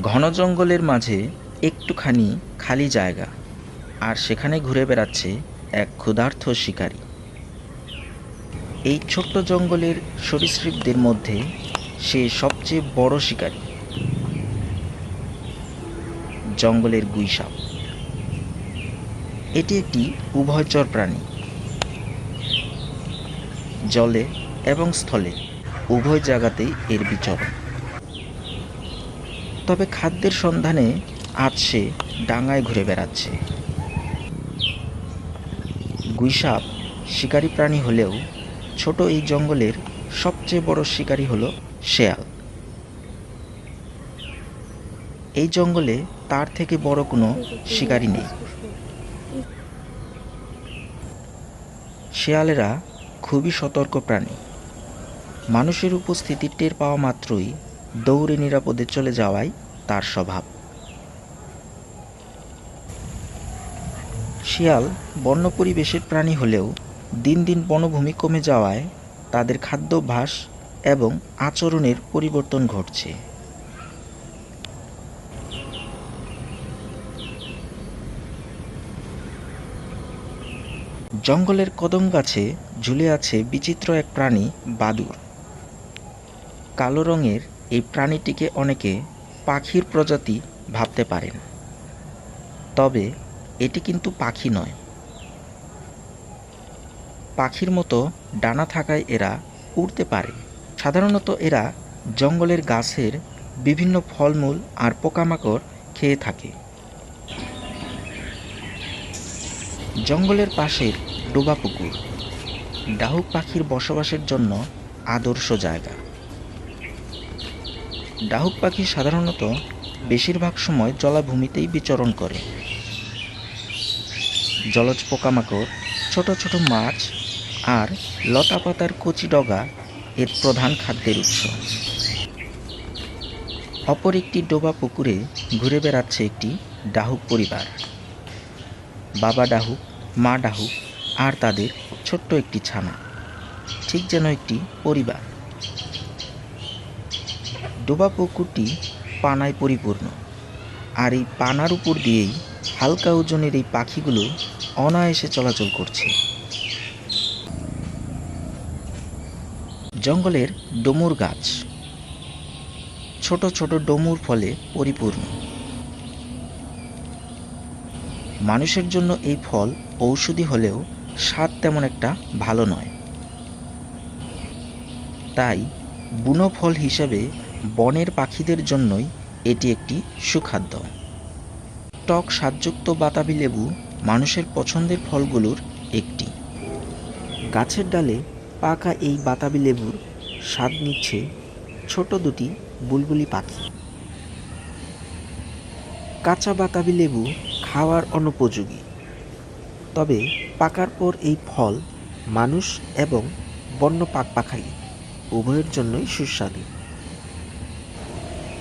ঘন জঙ্গলের মাঝে একটুখানি খালি জায়গা, আর সেখানে ঘুরে বেড়াচ্ছে এক ক্ষুধার্ত শিকারী। এই ছোট্ট জঙ্গলের সরীসৃপদের মধ্যে সে সবচেয়ে বড় শিকারী। জঙ্গলের গুইসাপ। এটি একটি উভয়চর প্রাণী। জলে এবং স্থলে উভয় জায়গাতেই এর বিচরণ। তবে খাদ্যের সন্ধানে আজ সে ডাঙায় ঘুরে বেড়াচ্ছে। গুইসাপ শিকারী প্রাণী হলেও ছোট এই জঙ্গলের সবচেয়ে বড় শিকারী হলো শেয়াল। এই জঙ্গলে তার থেকে বড় কোনো শিকারী নেই। শেয়ালেরা খুবই সতর্ক প্রাণী। মানুষের উপস্থিতি টের পাওয়া মাত্রই দৌড়ে নিরাপদে চলে যাওয়াই তার স্বভাব। শিয়াল বন্য পরিবেশের প্রাণী হলেও দিন দিন বনভূমি কমে যাওয়ায় তাদের খাদ্যাভ্যাস এবং আচরণের পরিবর্তন ঘটছে। জঙ্গলের কদম গাছে ঝুলে আছে বিচিত্র এক প্রাণী বাদুর। কালো রঙের এই প্রাণীটিকে অনেকে পাখির প্রজাতি ভাবতে পারেন। তবে এটি কিন্তু পাখি নয়। পাখির মতো ডানা থাকায় এরা উড়তে পারে। সাধারণত এরা জঙ্গলের গাছের বিভিন্ন ফলমূল আর পোকামাকড় খেয়ে থাকে। জঙ্গলের পাশের ডোবা পুকুর ডাহুক পাখির বসবাসের জন্য আদর্শ জায়গা। ডাহুক পাখি সাধারণত বেশিরভাগ সময় জলাভূমিতেই বিচরণ করে। জলজ পোকামাকড়, ছোট ছোট মাছ আর লতা পাতার কচি ডগা এর প্রধান খাদ্যের উৎস। অপর একটি ডোবা পুকুরে ঘুরে বেড়াচ্ছে একটি ডাহুক পরিবার। বাবা ডাহুক, মা ডাহুক আর তাদের ছোট্ট একটি ছানা। ঠিক যেন একটি পরিবার। ডোবা পুকুরটি পানায় পরিপূর্ণ। আর এই পানার উপর দিয়েই হালকা ওজনের এই পাখিগুলো অনায়াসে চলাচল করছে। জঙ্গলের ডোমুর গাছ। ছোট ছোট ডমুর ফলে পরিপূর্ণ। মানুষের জন্য এই ফল ঔষধি হলেও স্বাদ তেমন একটা ভালো নয়। তাই বুনো ফল হিসেবে বনের পাখিদের জন্যই এটি একটি সুখাদ্য। টক স্বাদযুক্ত বাতাবি লেবু মানুষের পছন্দের ফলগুলোর একটি। গাছের ডালে পাকা এই বাতাবি লেবুর স্বাদ নিচ্ছে ছোট দুটি বুলবুলি পাখি। কাঁচা বাতাবি লেবু খাওয়ার অনুপযোগী। তবে পাকার পর এই ফল মানুষ এবং বন্য পাক পাখালি উভয়ের জন্যই সুস্বাদু।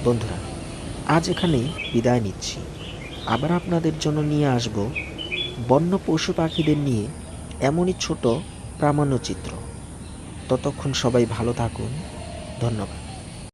বন্ধুরা, আজ এখানেই বিদায় নিচ্ছি। আবার আপনাদের জন্য নিয়ে আসব বন্য পশু পাখিদের নিয়ে এমনই ছোট প্রামাণ্যচিত্র। ততক্ষণ সবাই ভালো থাকুন। ধন্যবাদ।